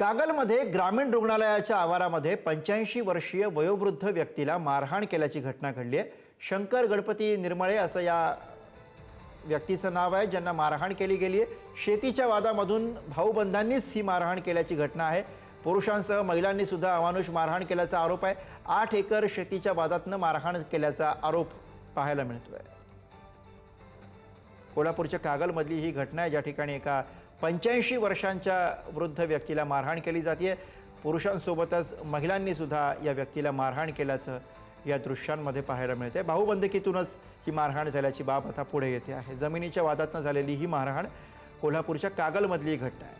कागलमध्ये ग्रामीण रुग्णालयाच्या आवारामध्ये पंच्याऐंशी वर्षीय वयोवृद्ध व्यक्तीला मारहाण केल्याची घटना घडली आहे. शंकर गणपती निर्मळे असं या व्यक्तीचं नाव आहे ज्यांना मारहाण केली गेली आहे. शेतीच्या वादामधून भाऊबंधांनीच ही मारहाण केल्याची घटना आहे. पुरुषांसह महिलांनी सुद्धा अमानुष मारहाण केल्याचा आरोप आहे. आठ एकर शेतीच्या वादातनं मारहाण केल्याचा आरोप पाहायला मिळतो आहे कोल्हापूरच्या कागलमधली ही घटना आहे. ज्या ठिकाणी एका पंच्याऐंशी वर्षांच्या वृद्ध व्यक्तीला मारहाण केली जाते पुरुषांसोबतच महिलांनी सुद्धा या व्यक्तीला मारहाण केल्याचं या दृश्यांमध्ये पाहायला मिळते भाऊबंदकीतूनच ही मारहाण झाल्याची बाब आता पुढे येते आहे. जमिनीच्या वादातनं झालेली ही मारहाण कोल्हापूरच्या कागलमधली ही घटना आहे.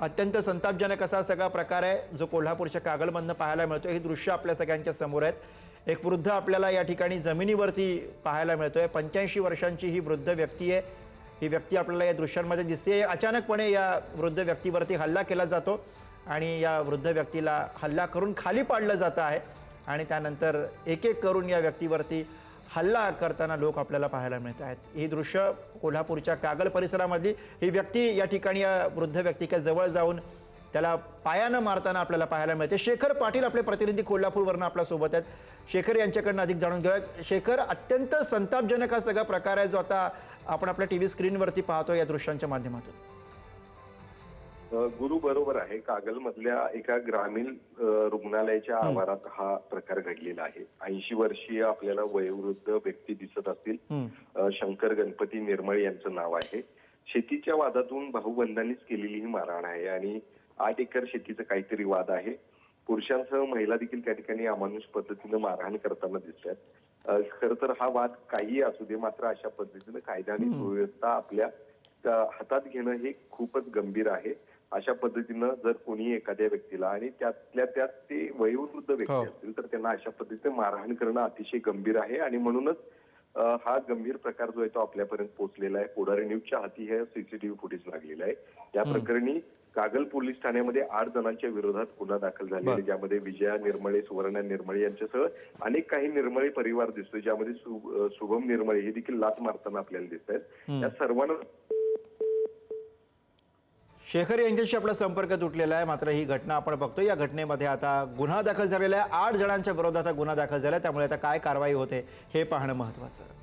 अत्यंत संतापजनक असा सगळा प्रकार आहे जो कोल्हापूरच्या कागलमधनं पाहायला मिळतो हे दृश्य आपल्या सगळ्यांच्या समोर आहेत. एक वृद्ध आपल्याला या ठिकाणी जमिनीवरती पाहायला मिळतो आहे पंच्याऐंशी वर्षांची ही वृद्ध व्यक्ती आहे. ही व्यक्ती आपल्याला या दृश्यांमध्ये दिसते अचानकपणे या वृद्ध व्यक्तीवरती हल्ला केला जातो आणि या वृद्ध व्यक्तीला हल्ला करून खाली पाडलं जातं आहे आणि त्यानंतर एक एक करून या व्यक्तीवरती हल्ला करताना लोक आपल्याला पाहायला मिळत आहेत. ही दृश्य कोल्हापूरच्या कागल परिसरामधली. ही व्यक्ती या ठिकाणी या वृद्ध व्यक्तीच्या जवळ जाऊन त्याला पायानं मारताना आपल्याला पाहायला मिळते. शेखर पाटील आपले प्रतिनिधी कोल्हापूरवरनं आपल्यासोबत आहेत. शेखर यांच्याकडनं अधिक जाणून घेऊया. शेखर अत्यंत संतापजनक हा सगळा प्रकार आहे जो आता आपण आपल्या टी व्ही स्क्रीनवरती पाहतो या दृश्यांच्या माध्यमातून. गुरु बरोबर आहे. कागल मधल्या एका ग्रामीण रुग्णालयाच्या आवारात हा प्रकार घडलेला आहे. ऐंशी वर्षीय आपल्याला वयोवृद्ध व्यक्ती दिसत असतील. शंकर गणपती निर्मळ यांचं नाव आहे. शेतीच्या वादातून भाऊबंधांनीच केलेली ही मारहाण आहे आणि आठ एकर शेतीचा काहीतरी वाद आहे. पुरुषांसह महिला देखील त्या ठिकाणी अमानुष पद्धतीनं मारहाण करताना दिसत आहेत खर तर हा वाद काही असू दे मात्र अशा पद्धतीनं कायदा आणि सुव्यवस्था आपल्या हातात घेणं हे खूपच गंभीर आहे. अशा पद्धतीनं जर कोणी एखाद्या व्यक्तीला आणि त्यातल्या त्यात ते वयोवृद्ध व्यक्ती हो. असतील तर त्यांना अशा पद्धतीने मारहाण करणं अतिशय गंभीर आहे आणि म्हणूनच हा गंभीर प्रकार जो आहे तो आपल्यापर्यंत पोहोचलेला आहे. पुढारी न्यूजच्या हाती हे सीसीटीव्ही फुटेज लागलेलं आहे. या प्रकरणी कागल पोलीस ठाण्यामध्ये आठ जणांच्या विरोधात गुन्हा दाखल झालेला ज्यामध्ये विजया निर्मळे सुवर्णा निर्मळे यांच्यासह अनेक काही निर्मळे परिवार दिसतोय. ज्यामध्ये शुभम निर्मळे हे देखील लाच मारताना आपल्याला दिसत आहेत. या सर्वांना शेखर यांच्याशी आपला संपर्क तुटलेला आहे. मात्र ही घटना आपण बघतो या घटनेमध्ये आता गुन्हा दाखल झालेला आहे. आठ जणांच्या विरोधात गुन्हा दाखल झाला त्यामुळे आता काय कारवाई होते हे पाहणं महत्वाचं